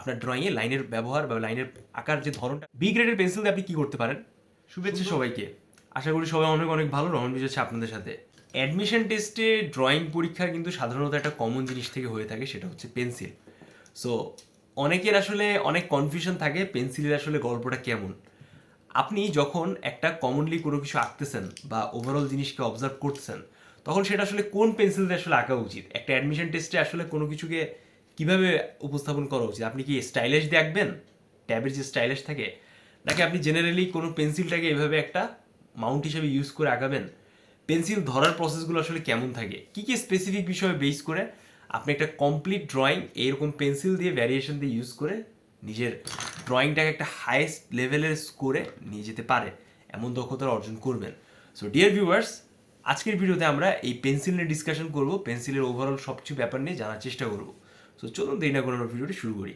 আপনার ড্রয়িংয়ে লাইনের ব্যবহার বা লাইনের আকার যে ধরনটা বি গ্রেডের পেন্সিল দিয়ে আপনি কী করতে পারেন? শুভেচ্ছা সবাইকে। আশা করি সবাই অনেক অনেক ভালো। রহন বিজয় আছে আপনাদের সাথে। অ্যাডমিশন টেস্টে ড্রয়িং পরীক্ষা কিন্তু সাধারণত একটা কমন জিনিস থেকে হয়ে থাকে সেটা হচ্ছে পেন্সিল সো অনেকের আসলে অনেক কনফিউশন থাকে পেন্সিলের আসলে গল্পটা কেমন। আপনি যখন একটা কমনলি কোনো কিছু আঁকতেছেন বা ওভারঅল জিনিসকে অবজার্ভ করতেছেন তখন সেটা আসলে কোন পেন্সিল দিয়ে আসলে আঁকা উচিত? একটা অ্যাডমিশন টেস্টে আসলে কোনো কিছুকে কীভাবে উপস্থাপন করা উচিত? আপনি কি স্টাইলিশ দিয়ে আঁকবেন ট্যাবের যে স্টাইলিশ থাকে? নাকি আপনি জেনারেলি কোনো পেন্সিলটাকে এভাবে একটা মাউন্ট হিসেবে ইউজ করে আঁকাবেন পেন্সিল ধরার প্রসেসগুলো আসলে কেমন থাকে? কি কি স্পেসিফিক বিষয়ে বেস করে আপনি একটা কমপ্লিট ড্রয়িং এরকম পেন্সিল দিয়ে ভ্যারিয়েশন দিয়ে ইউজ করে নিজের ড্রয়িংটাকে একটা হাইয়েস্ট লেভেলের স্কোরে নিয়ে যেতে পারে। এমন দক্ষতা অর্জন করবেন। সো ডিয়ার ভিউয়ার্স আজকের ভিডিওতে আমরা এই পেন্সিল নিয়ে ডিসকাশন করব। পেন্সিলের ওভারঅল সবকিছু ব্যাপার নিয়ে জানার চেষ্টা করব। সো চলুন দেরি না করে আমরা ভিডিওটি শুরু করি।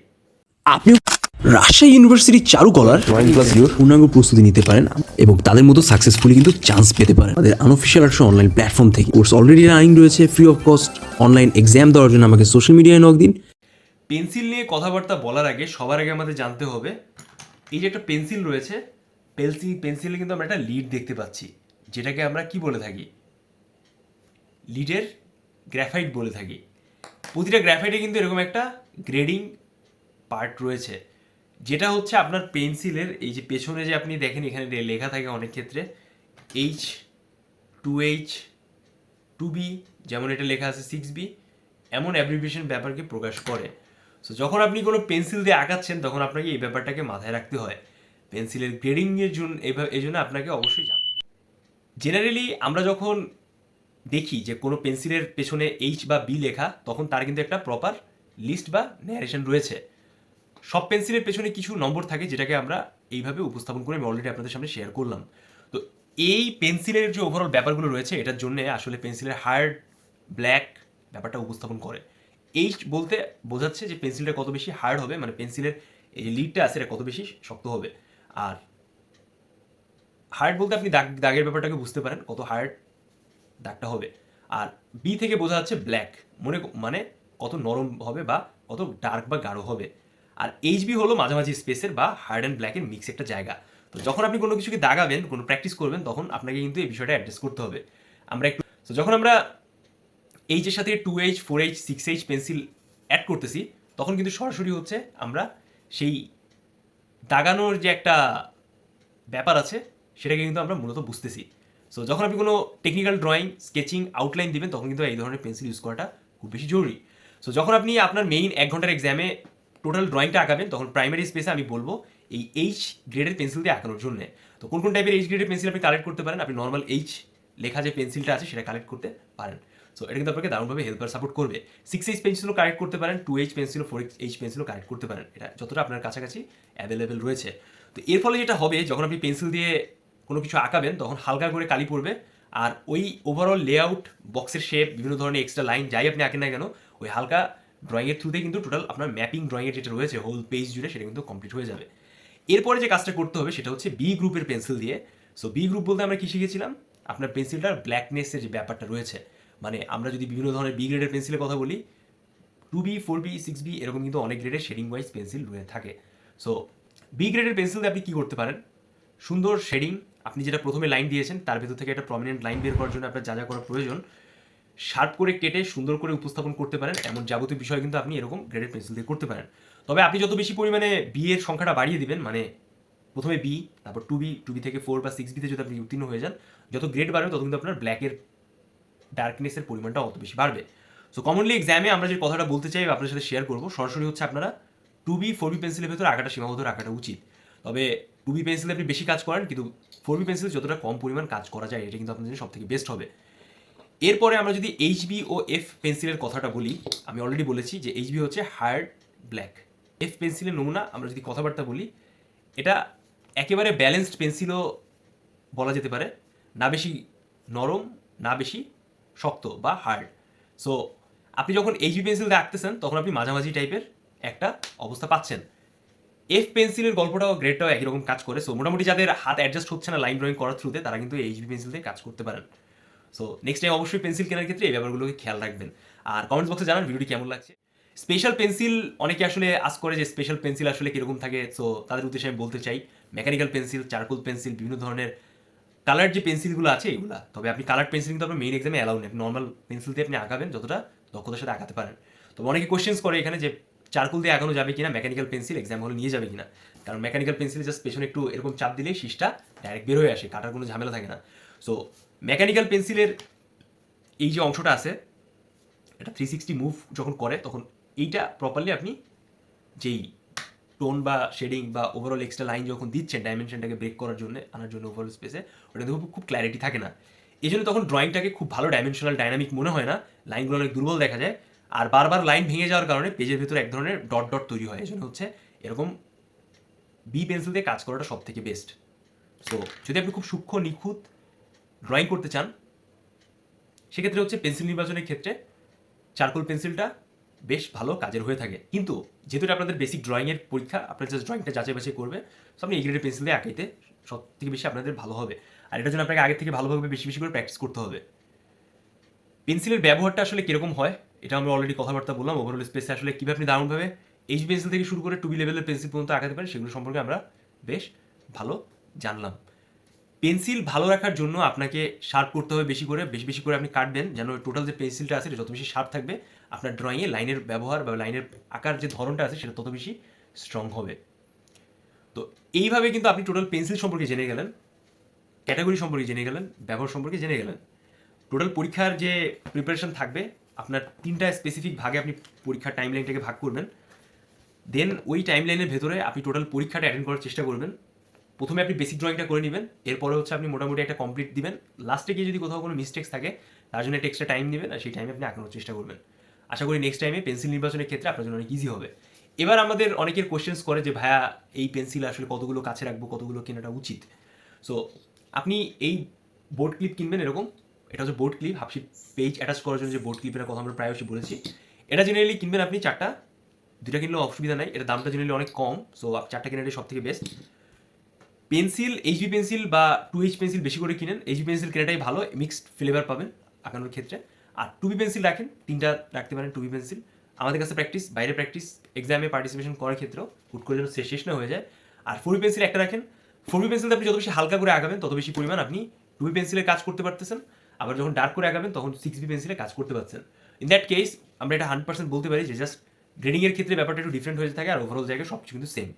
আপনি রাজশাহী ইউনিভার্সিটির চারুকলার ড্রয়িং ক্লাস পূর্ণাঙ্গ প্রস্তুতি নিতে পারেন এবং তাদের মতো সাকসেসফুলি কিন্তু চান্স পেতে পারেন। আমাদের আনঅফিসিয়াল আর্টস অনলাইন প্ল্যাটফর্ম থেকে। কোর্স অলরেডি রানিং রয়েছে free of cost online exam দেওয়ার জন্য আমাকে সোশ্যাল মিডিয়ায় নক দিন। পেন্সিল নিয়ে কথাবার্তা বলার আগে সবার আগে আমাদের জানতে হবে এই যে একটা পেন্সিল রয়েছে পেন্সিল পেন্সিলে কিন্তু আমরা একটা লিড দেখতে পাচ্ছি যেটাকে আমরা কি বলে থাকি? লিডের গ্রাফাইট বলে থাকি। প্রতিটা গ্রাফাইটে কিন্তু এরকম একটা গ্রেডিং পার্ট রয়েছে। যেটা হচ্ছে আপনার পেন্সিলের এই যে পেছনে যে আপনি দেখেন, এখানে লেখা থাকে অনেক ক্ষেত্রে H two H two B যেমন এটা লেখা আছে সিক্স বি এমন অ্যাব্রিভিয়েশন ব্যাপারকে প্রকাশ করে। সো যখন আপনি কোনো পেন্সিল দিয়ে আঁকাচ্ছেন, তখন আপনাকে এই ব্যাপারটাকে মাথায় রাখতে হয়। পেন্সিলের গ্রেডিংয়ের জন্য এই জন্য আপনাকে অবশ্যই জান জেনারেলি আমরা যখন দেখি যে কোনো পেন্সিলের পেছনে এইচ বা বি লেখা, তখন তার কিন্তু একটা প্রপার লিস্ট বা ন্যারেশন রয়েছে। সব পেন্সিলের পেছনে কিছু নম্বর থাকে যেটাকে আমরা এইভাবে উপস্থাপন করে আমি অলরেডি আপনাদের সামনে শেয়ার করলাম। তো এই পেন্সিলের যে ওভারঅল ব্যাপারগুলো রয়েছে, এটার জন্য আসলে পেন্সিলের হার্ড ব্ল্যাক ব্যাপারটা উপস্থাপন করে। এইচ বলতে বোঝাচ্ছে যে পেন্সিলটা কত বেশি হার্ড হবে মানে পেন্সিলের এই লিডটা আছে, এটা কত বেশি শক্ত হবে। আর হার্ড বলতে আপনি দাগ, দাগের ব্যাপারটাকে বুঝতে পারেন, কত হার্ড দাগটা হবে। আর বি থেকে বোঝা যাচ্ছে ব্ল্যাক মনে মানে কত নরম হবে বা কত ডার্ক বা গাঢ় হবে। আর এইচ বি হলো মাঝামাঝি স্পেসের বা হার্ড অ্যান্ড ব্ল্যাকের মিক্স একটা জায়গা। তো যখন আপনি কোনো কিছুকে দাগাবেন, কোনো প্র্যাকটিস করবেন, তখন আপনাকে কিন্তু এই বিষয়টা অ্যাড্রেস করতে হবে। আমরা একটু তো যখন আমরা এইচের সাথে two H four H six H pencil add করতেছি, তখন কিন্তু সরাসরি হচ্ছে আমরা সেই দাগানোর যে একটা ব্যাপার আছে, সেটাকে কিন্তু আমরা মূলত বুঝতেছি। সো যখন আপনি কোনো টেকনিক্যাল ড্রয়িং স্কেচিং আউটলাইন দিবেন, তখন কিন্তু এই ধরনের পেন্সিল ইউজ করাটা খুব বেশি জরুরি। সো যখন আপনি আপনার মেইন এক ঘণ্টার এক্সামে টোটাল ড্রয়িংটা আঁকাবেন, তখন প্রাইমারি স্পেসে আমি বলব এই এইচ গ্রেডের পেন্সিল দিয়ে আঁকানোর জন্য। তো কোন কোন টাইপের এইচ গ্রেডের পেন্সিল আপনি কালেক্ট করতে পারেন? আপনি নর্মাল এইচ লেখা যে পেন্সিলটা আছে, সেটা কালেক্ট করতে পারেন। সো এটা কিন্তু আপনাকে দারুণভাবে হেল্প আর সাপোর্ট করবে সিক্স এইচ পেন্সিলও কালেক্ট করতে পারেন টু এইচ পেন্সিলও ফোর এইচ পেন্সিলও কালেক্ট করতে পারেন। এটা যতটা আপনার কাছাকাছি অ্যাভেলেবেল রয়েছে। তো এর ফলে যেটা হবে, যখন আপনি পেন্সিল দিয়ে কোনো কিছু আঁকাবেন, তখন হালকা করে কালি পড়বে। আর ওই ওভারঅল লেআউট বক্সের শেপ বিভিন্ন ধরনের এক্সট্রা লাইন যাই আপনি আঁকেন না কেন, ওই হালকা ড্রয়িংয়ের থ্রুতে কিন্তু টোটাল আপনার ম্যাপিং ড্রয়িংয়ের যেটা রয়েছে হোল পেজ জুড়ে সেটা কিন্তু কমপ্লিট হয়ে যাবে। এরপরে যে কাজটা করতে হবে সেটা হচ্ছে বি গ্রুপের পেন্সিল দিয়ে। সো বি গ্রুপ বলতে আমরা কি শিখেছিলাম? আপনার পেন্সিলটার ব্ল্যাকনেসের যে ব্যাপারটা রয়েছে। মানে আমরা যদি বিভিন্ন ধরনের বি গ্রেডের পেন্সিলের কথা বলি two B four B six B এরকম কিন্তু অনেক গ্রেডের শেডিং ওয়াইজ পেন্সিল রয়ে থাকে। সো বি গ্রেডের পেন্সিল দিয়ে আপনি কী করতে পারেন? সুন্দর শেডিং। আপনি যেটা প্রথমে লাইন দিয়েছেন, তার ভেতর থেকে একটা প্রমিনেন্ট লাইন বের করার জন্য আপনার যা যা করা প্রয়োজন। শার্প করে কেটে সুন্দর করে উপস্থাপন করতে পারেন। এমন যাবতীয় বিষয় কিন্তু আপনি এরকম গ্রেডের পেন্সিল দিয়ে করতে পারেন। তবে আপনি যত বেশি পরিমাণে বি এর সংখ্যাটা বাড়িয়ে দিবেন মানে প্রথমে বি তারপর টু বি টু বি থেকে ফোর বা সিক্স বিতে যদি আপনি উত্তীর্ণ হয়ে যান, যত গ্রেড বাড়বে, তত কিন্তু আপনার ব্ল্যাকের ডার্কনেসের পরিমাণটা অত বেশি বাড়বে। সো কমনলি এক্সামে আমরা যে কথাটা বলতে চাই আপনার সাথে শেয়ার করব। সরাসরি হচ্ছে আপনারা টু বি ফোর বি পেন্সিলের ভেতরে আঁকাটা সীমাবদ্ধ রাখাটা উচিত। তবে টু বি পেন্সিলে আপনি বেশি কাজ করেন, কিন্তু ফোর বি পেন্সিল যতটা কম পরিমাণ কাজ করা যায়, এটা কিন্তু আপনাদের জন্য সব থেকে বেস্ট হবে। এরপরে আমরা যদি এইচ বি ও এফ পেন্সিলের কথাটা বলি, আমি অলরেডি বলেছি যে এইচ বি হচ্ছে হার্ড ব্ল্যাক এফ পেন্সিলের নমুনা আমরা যদি কথাবার্তা বলি, এটা একেবারে ব্যালেন্সড পেন্সিলও বলা যেতে পারে, না বেশি নরম, না বেশি শক্ত বা হার্ড সো আপনি যখন এইচবি পেন্সিল দিয়ে আঁকতেছেন, তখন আপনি মাঝামাঝি টাইপের একটা অবস্থা পাচ্ছেন। এফ পেন্সিলের গল্পটাও গ্রেডটাও একই রকম কাজ করে। সো মোটামুটি যাদের হাত অ্যাডজাস্ট হচ্ছে না লাইন ড্রয়িং করার থ্রুতে তারা কিন্তু এইচবি পেন্সিল দিয়ে কাজ করতে পারেন। সো নেক্সট টাইম অবশ্যই পেন্সিল কেনার ক্ষেত্রে এই ব্যাপারগুলোকে খেয়াল রাখবেন। আর কমেন্টস বক্সে জানান ভিডিওটি কেমন লাগছে। স্পেশাল পেন্সিল অনেকে আসলে আস করে যে স্পেশাল পেন্সিল আসলে কীরকম থাকে। সো তাদের উদ্দেশ্যে আমি বলতে চাই মেকানিক্যাল পেন্সিল চারকোল পেন্সিল বিভিন্ন ধরনের কালার যে পেন্সিলগুলো আছে এগুলা, তবে আপনি কালার পেন্সিল কিন্তু আপনার মেইন এক্সামে অ্যালাউ নেই। নর্মাল পেন্সিল দিয়ে আপনি আঁকাবেন, যতটা দক্ষতার সাথে আঁকাতে পারেন। তবে অনেকে কোশ্চেন্স করে এখানে যে চারকোল দিয়ে আঁকানো যাবে কিনা মেকানিক্যাল পেন্সিল এক্সাম হলে নিয়ে যাবে কিনা। কারণ মেকানিক্যাল পেন্সিল জাস্ট পেছনে একটু এরকম চাপ দিলেই শীষটা ডাইরেক্ট বের হয়ে আসে, কাটার কোনো ঝামেলা থাকে না। সো মেকানিক্যাল পেন্সিলের এই যে অংশটা আছে, এটা থ্রি সিক্সটি মুভ যখন করে, তখন এইটা প্রপারলি আপনি যেই টোন বা শেডিং বা ওভারঅল এক্সট্রা লাইন যখন দিচ্ছেন ডাইমেনশনটাকে ব্রেক করার জন্য, আনার জন্য ওভারঅল স্পেসে ওটা কিন্তু খুব- ক্ল্যারিটি থাকে না। এই জন্য তখন ড্রয়িংটাকে খুব ভালো ডাইমেনশনাল ডাইনামিক মনে হয় না। লাইনগুলো অনেক দুর্বল দেখা যায়। আর বারবার লাইন ভেঙে যাওয়ার কারণে পেজের ভিতরে এক ধরনের ডট ডট তৈরি হয়। এই জন্য হচ্ছে এরকম বি পেন্সিল দিয়ে কাজ করাটা সব থেকে বেস্ট সো যদি আপনি খুব সূক্ষ্ম, নিখুঁত ড্রয়িং করতে চান, সেক্ষেত্রে হচ্ছে পেন্সিল নির্বাচনের ক্ষেত্রে চারকোল পেন্সিলটা বেশ ভালো কাজের হয়ে থাকে। কিন্তু যেহেতু আপনাদের বেসিক ড্রয়িংয়ের পরীক্ষা, আপনার জাস্ট ড্রয়িংটা যাচাই বাছাই করবে সো আপনি এই গ্রেডের পেন্সিল দিয়ে আঁকাইতে সব থেকে বেশি আপনাদের ভালো হবে। আর এটার জন্য আপনাকে আগে থেকে ভালোভাবে বেশি বেশি করে প্র্যাকটিস করতে হবে। পেন্সিলের ব্যবহারটা আসলে কীরকম হয়? এটা আমরা অলরেডি কথাবার্তা বললাম ওভারঅল স্পেসে আসলে কীভাবে আপনি দারুণভাবে এইচ পেন্সিল থেকে শুরু করে টুবি লেভেলের পেন্সিল পর্যন্ত আঁকাতে পারেন, সেগুলো সম্পর্কে আমরা বেশ ভালো জানলাম। পেন্সিল ভালো রাখার জন্য আপনাকে শার্প করতে হবে বেশি করে, বেশি বেশি করে আপনি কাটবেন যেন টোটাল যে পেন্সিলটা আছে যত বেশি শার্প থাকবে, আপনার ড্রয়িংয়ে লাইনের ব্যবহার বা লাইনের আকার যে ধরনটা আছে সেটা তত বেশি স্ট্রং হবে। তো এইভাবে কিন্তু আপনি টোটাল পেন্সিল সম্পর্কে জেনে গেলেন ক্যাটাগরি সম্পর্কে জেনে গেলেন, ব্যবহার সম্পর্কে জেনে গেলেন। টোটাল পরীক্ষার যে প্রিপারেশন থাকবে আপনার তিনটা স্পেসিফিক ভাগে আপনি পরীক্ষার টাইম লাইনটাকে ভাগ করবেন। দেন ওই টাইম লাইনের ভেতরে আপনি টোটাল পরীক্ষাটা অ্যাটেন্ড করার চেষ্টা করবেন। প্রথমে আপনি বেসিক ড্রয়িংটা করে নেবেন, এরপরে হচ্ছে আপনি মোটামুটি একটা কমপ্লিট দিবেন। লাস্টে গিয়ে যদি কোথাও কোনো মিস্টেক্স থাকে, তার জন্য একটা এক্সট্রা টাইম নেবেন আর সেই টাইমে আপনি আঁকানোর চেষ্টা করবেন। আশা করি নেক্সট টাইমে পেন্সিল নির্বাচনের ক্ষেত্রে আপনার জন্য অনেক ইজি হবে। এবার আমাদের অনেকের কোশ্চেন্স করে যে, ভাইয়া, এই পেন্সিল আসলে কতগুলো কাছে রাখব, কতগুলো কেনাটা উচিত? সো আপনি এই বোর্ড ক্লিপ কিনবেন এরকম। এটা হচ্ছে board clip half sheet page attach করার জন্য যে বোর্ড ক্লিপের কথা আমরা প্রায়শই বলেছি, এটা জেনারেলি কিনবেন আপনি চারটা দুটা কিনলে অসুবিধা নাই এটা দামটা জেনারেলি অনেক কম সো চারটা কিনাটাই সব থেকে বেস্ট পেন্সিল এইচবি পেন্সিল বা টু এইচ পেন্সিল বেশি করে কিনেন এইচবি পেন্সিল কেনাটাই ভালো মিক্সড ফ্লেভার পাবেন আঁকানোর ক্ষেত্রে। আর টুবি পেন্সিল রাখেন, তিনটা রাখতে পারেন টুবি পেন্সিল আমাদের কাছে প্র্যাকটিস বাইরে প্র্যাকটিস এক্সামে পার্টিসিপেশন করার ক্ষেত্রেও হুট করে যেন শেষ না হয়ে যায়। আর ফোর পেন্সিল একটা রাখেন ফোর পেন্সিল আপনি যত বেশি হালকা করে আঁকাবেন তত বেশি পরিমাণ আপনি টুবি পেন্সিলের কাজ করতে পারতেছেন। আবার যখন ডার্ক করে আঁকাবেন তখন সিক্স বি পেন্সিলে কাজ করতে পারছেন। ইন দ্যাট কেস আমরা এটা হান্ড পার্সেন্ট বলতে পারি যে জাস্ট গ্রেডিংয়ের ক্ষেত্রে ব্যাপারটা একটু ডিফারেন্ট হয়ে থাকে আর ওভারঅল জায়গায় সব কিছু কিন্তু সেম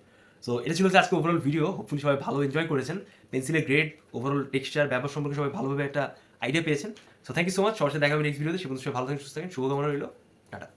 সো এটা ছিল আজকে ওভারঅল ভিডিও হোপফুলি সবাই ভালো এনজয় করেছেন। পেন্সিলের গ্রেড ওভারঅল টেক্সচার ব্যাপার সম্পর্কে সবাই ভালোভাবে একটা আইডিয়া পেয়েছেন। So thank you so much সবার সাথে দেখা হবে নেক্সট ভিডিওতে সে পর্যন্ত সবাই ভালো থাকেন, সুস্থ থাকেন। শুভকামনা রইল। টাটা।